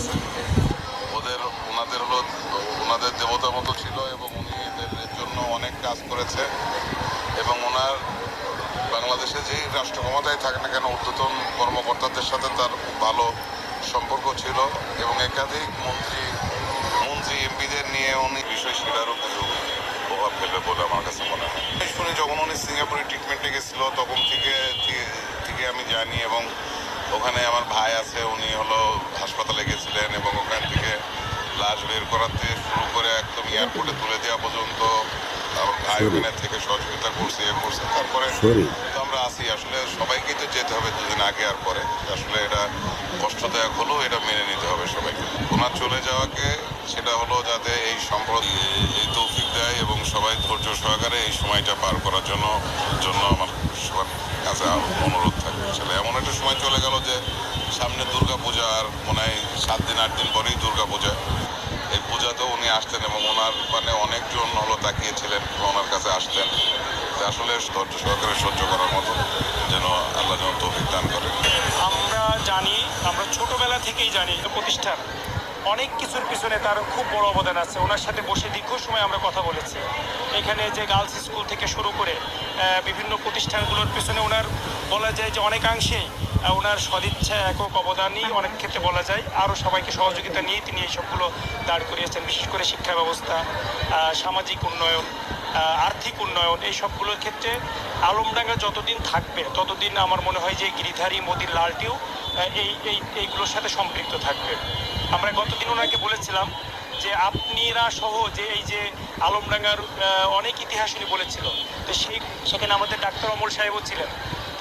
আছে ওদের, ওনাদের হলো, ওনাদের দেবতা মতো ছিল এবং উনি এদের জন্য অনেক কাজ করেছে। এবং ওনার বাংলাদেশে যেই রাষ্ট্র ক্ষমতায় থাকে না কেন, ঊর্ধ্বতন কর্মকর্তাদের সাথে তার খুব ভালো সম্পর্ক ছিল এবং একাধিক মন্ত্রী মন্ত্রী এমপিদের নিয়ে উনি বিষয় সেটারও কিছু প্রভাব ফেলবে বলে আমার কাছে মনে হয়। শুনি যখন উনি সিঙ্গাপুরে ট্রিটমেন্টে গেছিল, তখন থেকে- থেকে আমি জানি এবং ওখানে আমার ভাই আছে উনি হলো হাসপাতালে গেছিলেন এবং ওখান থেকে লাশ বের করাতে শুরু করে একদম এয়ারপোর্টে তুলে দেওয়া পর্যন্ত আমার ভাই ওখানে থেকে সহযোগিতা করছে এ করছে। তারপরে তো আমরা আসি আসলে সবাইকেই তো যেতে হবে দুদিন আগে আর পরে। আসলে এটা কষ্টদায়ক হলেও এটা মেনে নিতে হবে সবাইকে। ওনার চলে যাওয়াকে সেটা হলো যাতে এই সম্পদ এই তৌফিক দেয় এবং সবাই ধৈর্য সহকারে এই সময়টা পার করার জন্য জন্য আমার সবার কাছে অনুরোধ থাকবে আসলে এমন একটা সময় চলে গেল যে সামনে দুর্গা পূজা আর মনে হয় সাত দিন, আট দিন পরেই দুর্গা পূজা এই পূজাতেও উনি আসতেন এবং ওনার মানে অনেকজন হলো তাকিয়েছিলেন ওনার কাছে আসতেন যে আসলে ধৈর্য সহকারে সহ্য করার মতো যেন আল্লাহ যেন তৌফিক দান করেন। আমরা জানি, আমরা ছোটবেলা থেকেই জানি প্রতিষ্ঠান অনেক কিছুর পিছনে তার খুব বড় অবদান আছে। ওনার সাথে বসে দীর্ঘ সময় আমরা কথা বলেছি। এখানে যে গার্লস স্কুল থেকে শুরু করে বিভিন্ন প্রতিষ্ঠানগুলোর পিছনে ওনার বলা যায় যে অনেকাংশেই ওনার সদিচ্ছা একক অবদানই অনেক ক্ষেত্রে বলা যায়। আরও সবাইকে সহযোগিতা নিয়ে তিনি এই সবগুলো দাঁড় করিয়েছেন, বিশেষ করে শিক্ষা ব্যবস্থা সামাজিক উন্নয়ন আর্থিক উন্নয়ন, এই সবগুলোর ক্ষেত্রে আলমডাঙ্গা যতদিন থাকবে, ততদিন আমার মনে হয় যে গিরিধারী মোদির লালটিও এই এই, এইগুলোর সাথে সম্পৃক্ত থাকবে। আমরা গতদিন ওনাকে বলেছিলাম যে আপনিরা সহ যে এই যে আলমডাঙ্গার অনেক ইতিহাস উনি বলেছিল। তো সেই, সেখানে আমাদের ডাক্তার অমল সাহেবও ছিলেন।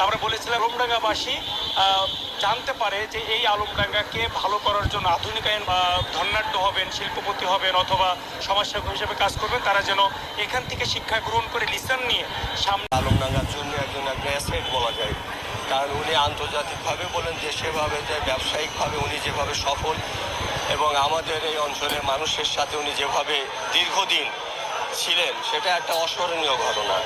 আমরা বলেছিলাম আলমডাঙ্গাবাসী জানতে পারে যে এই আলমডাঙ্গাকে ভালো করার জন্য আধুনিকায়ন ধন্যাঢ্য হবেন, শিল্পপতি হবেন, অথবা সমাজসেবক হিসেবে কাজ করবেন, তারা যেন এখান থেকে শিক্ষা গ্রহণ করে লিসান নিয়ে সামনে আলমডাঙ্গার জন্য একজন একটা অ্যাসেট বলা যায়। কারণ উনি আন্তর্জাতিকভাবে বলেন যে সেভাবে যে ব্যবসায়িকভাবে উনি যেভাবে সফল, এবং আমাদের এই অঞ্চলের মানুষের সাথে উনি যেভাবে দীর্ঘদিন ছিলেন, সেটা একটা অস্মরণীয় ঘটনা।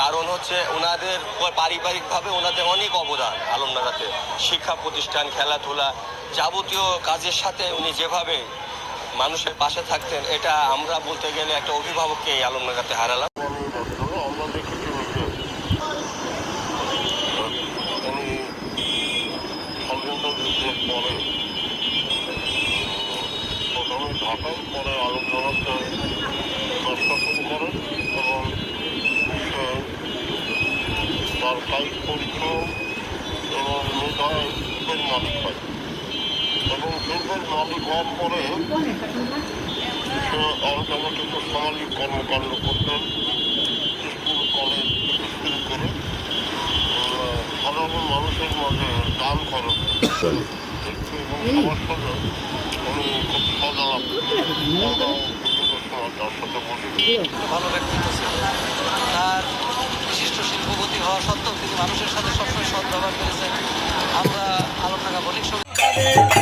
কারণ হচ্ছে ওনাদের পারিবারিকভাবে ওনাদের অনেক অবদান আলমডাঙ্গাতে। শিক্ষা প্রতিষ্ঠান, খেলাধুলা যাবতীয় কাজের সাথে উনি যেভাবে মানুষের পাশে থাকতেন, এটা আমরা বলতে গেলে একটা অভিভাবককে এই আলমডাঙ্গাতে হারালাম। পরে প্রথমে ঢাকায় পরে আলোচনাতে ব্যবসা শুরু করেন এবং সে তার কায়িক পরিশ্রম এবং মেধায় দুধের মালিক হয়। এবং দুধের মালিক হওয়ার পরে থেকে সামাজিক কর্মকাণ্ড করতেন। স্কুল কলেজ শুরু করে সাধারণ মানুষের মাঝে দান খরচ একটু এবং সাথে উনি খুব সদালাপ আমরাও বিভিন্ন সময় তার সাথে বসে ভালো ব্যক্তিত্ব ছিল তার বিশিষ্ট শিল্পপতি হওয়া সত্ত্বেও তিনি মানুষের সাথে সবসময় সৎ ব্যবহার করেছেন। আমরা আলমডাঙ্গা বণিক সমিতি